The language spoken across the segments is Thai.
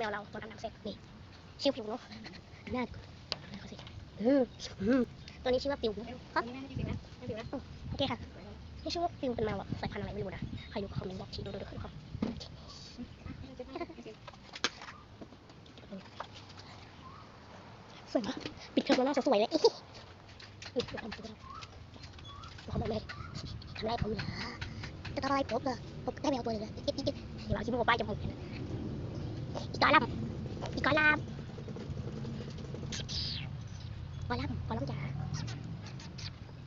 แมวเราตอนอาบน้ำเสร็จนี่ชิวผิวเนาะหน้าหน้าเขาสิเอออืมตัวนี้ชื่อว่าปิวครับโอเคค่ะนี่ชื่อว่าปิวเป็นแมวแบบสายพันธุ์อะไรไม่รู้นะใครรู้ก็คอมเมนต์บอกทีดูดูดูดูครับสวยมากปิดเทอมแล้วน่าจะสวยเลยนี่ทำตัวเขาบอกเลยทำไรผมเหรอจะทำอะไรผมเหรอผมได้แมวตัวหนึงเลยจิ๊บจิ๊บจิ๊บเดี๋ยวเราชิมหัวป้ายจมูกกัน อีกอลัมอีกอลัมกอลัมกอลัมจ๋า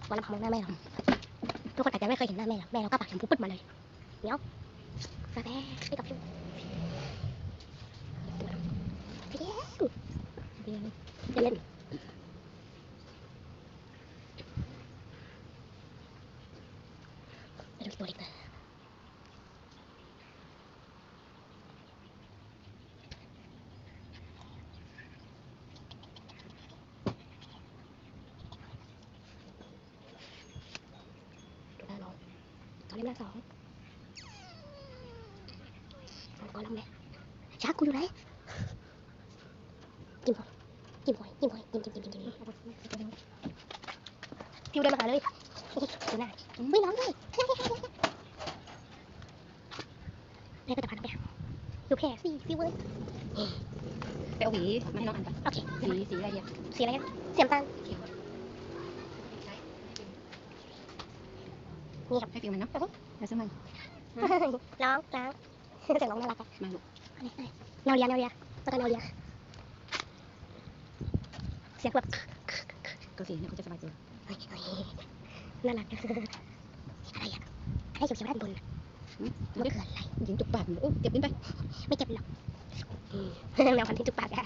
กอลัมของหน้าแม่เราทุกคนอาจจะไม่เคยเห็นหน้าแม่เราแม่เราก็ปากชมพูปึ๊ดมาเลยเดี๋ยวกาแฟไปกับชูไปเล่นไปเล่นไปดูตัวเล็กนะ ดูหน้าน้องตอนเล่ม หน้าสองเอาก่อนลำเลยชักกูอยู่ไหนจิ้มหอยจิ้มหอยจิ้มหอยจิ้มจิ้มจิ้มจิ้มจิ้มพิวเดินมาหาเลยดูหน้าไม่ร้องด้วยแม่ก็จะพาน้องไปหาดูแผลสิฟิวเลยไปเอาหวีมาให้น้องอันไปโอเคสีสีอะไรเนี่ยสีอะไรกันเสียมตาลให้ฟิวมันเนาะแล้วซื้อมันร้องร้องเสียงร้องน่ารักอะมาลูกแนวเรียนแนวเรียนแล้วก็แนวเรียนเสียงแบบก็สีเนี่ยเขาจะสบายตัวเฮ้ยเฮ้ยน่ารักอะอะไรอะให้เขียวๆด้านบนอะมันคืออะไรยิงจุกปากโอ้เจ็บนิดไปไม่เจ็บหรอกแมวพันธุ์ที่จุกปากอะ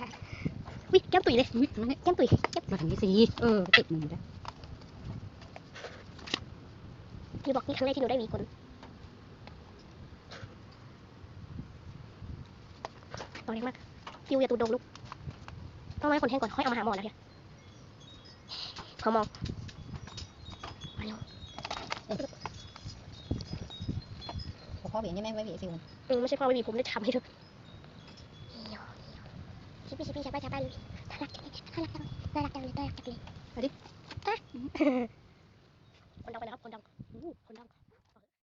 วิแก้มตุ๋ยเลยอุ้ยนั่นเนี่ยแก้มตุ๋ยแก้มมาทางนี้สีเออติดมันอยู่ได้ พี่บอกนี่ครั้งแรกที่หนูได้หวีขนตัวเล็กมากฟิวอย่าตูดโดงลูกต้องให้ขนแห้งก่อนค่อยเอามาหาหมอนะพี่เขามองมาเร็วพ่อหวีนี่แม่ไว้หวีฟิวเออไม่ใช่พ่อไม่มีผมได้ทำให้ดูเหี่ยวเหี่ยวชิปปี้ชิปปี้ชับบ้าชับบ้าเลยน่ารักจังเลยน่ารักจังเลยน่ารักจังเลยน่ารักจังเลยเอาดิอะ คนดังไปนะครับ คนดังคนดัง